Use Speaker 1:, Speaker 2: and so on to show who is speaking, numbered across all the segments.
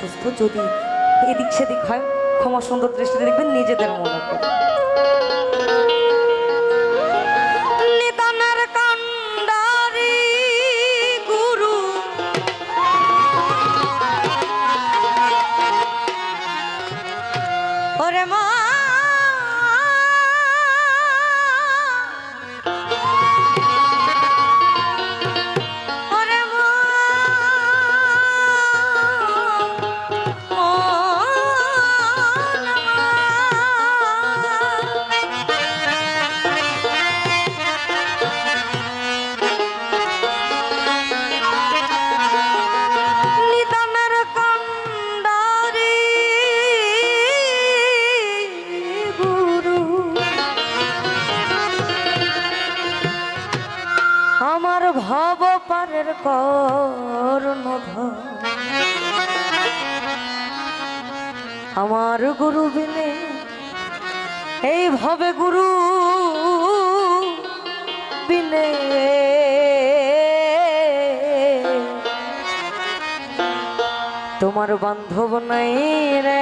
Speaker 1: অসুস্থ যদি এদিক সেদিক হয় ক্ষমা সুন্দর দৃষ্টিতে দেখবেন নিজেদের মনে করে আমার গুরু বিনে এইভাবে গুরু বিনে। তোমার বান্ধব নাই রে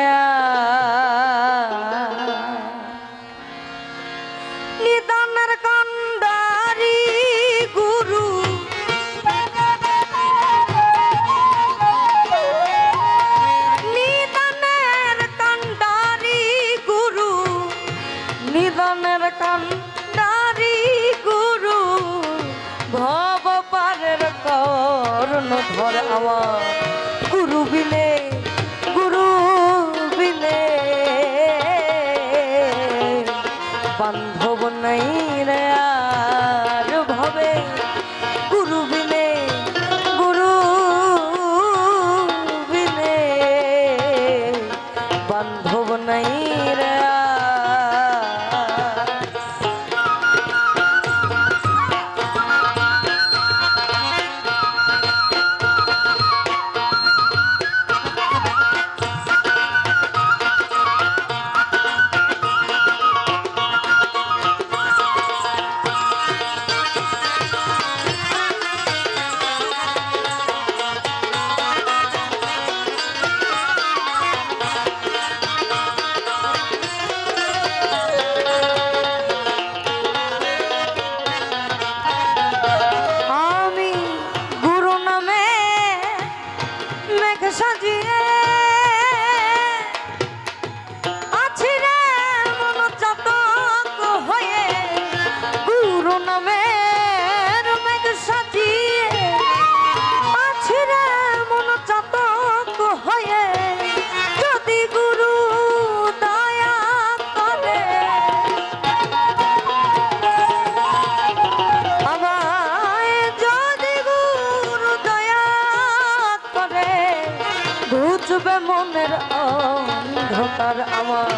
Speaker 1: মনের অন্ধকার আমার।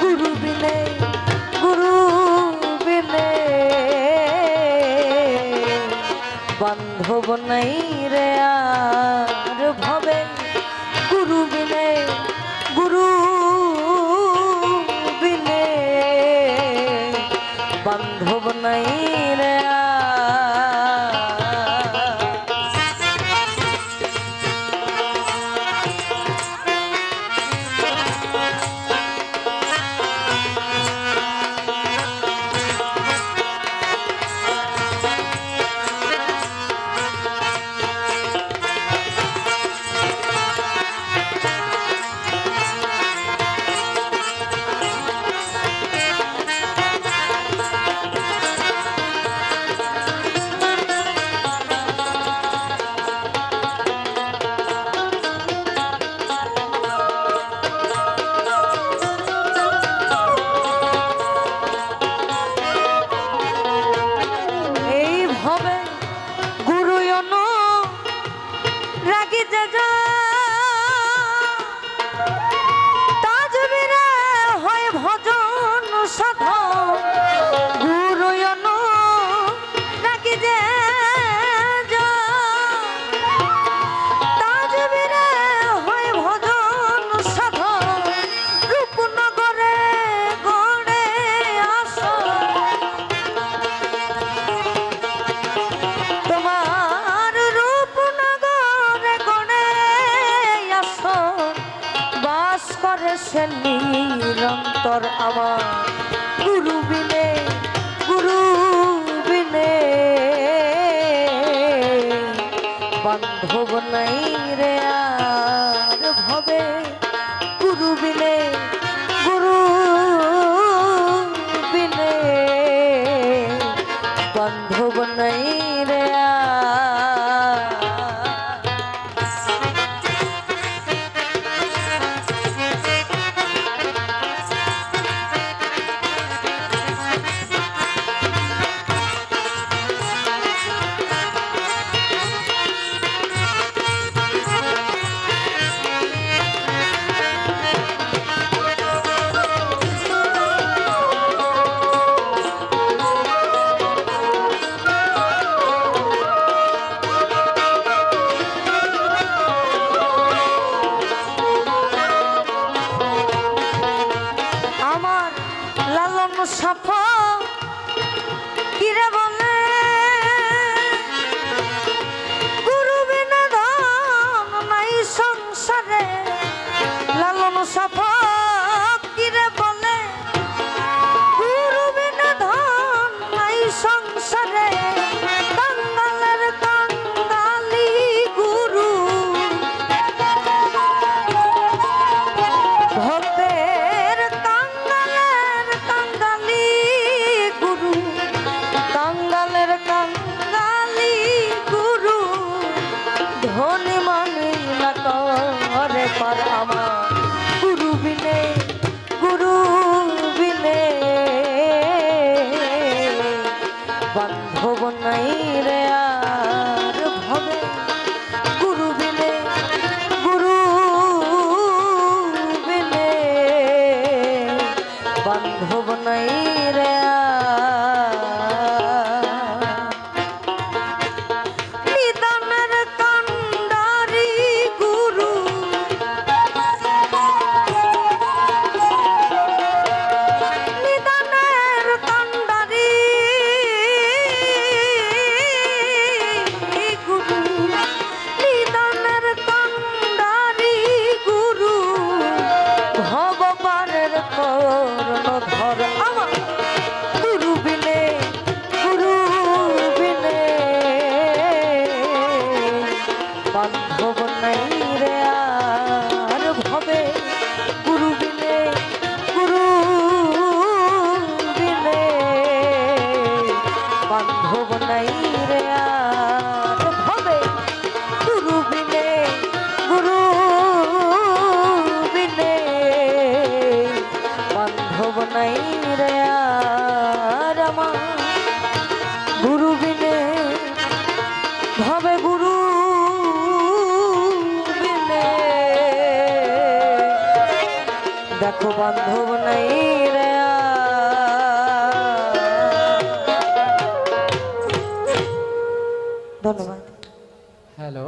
Speaker 1: গুরু বিনে গুরু বিনে বান্ধব নাই রে আর ভবে গুরু বিনে যায়। সে নিরন্তর আমার গুরু বিনে গুরু বিনে বান্ধব নাই রে আর ভবে। লালন সাফা দেখো বান্ধব নাই রে ধন্যবাদ। হ্যালো।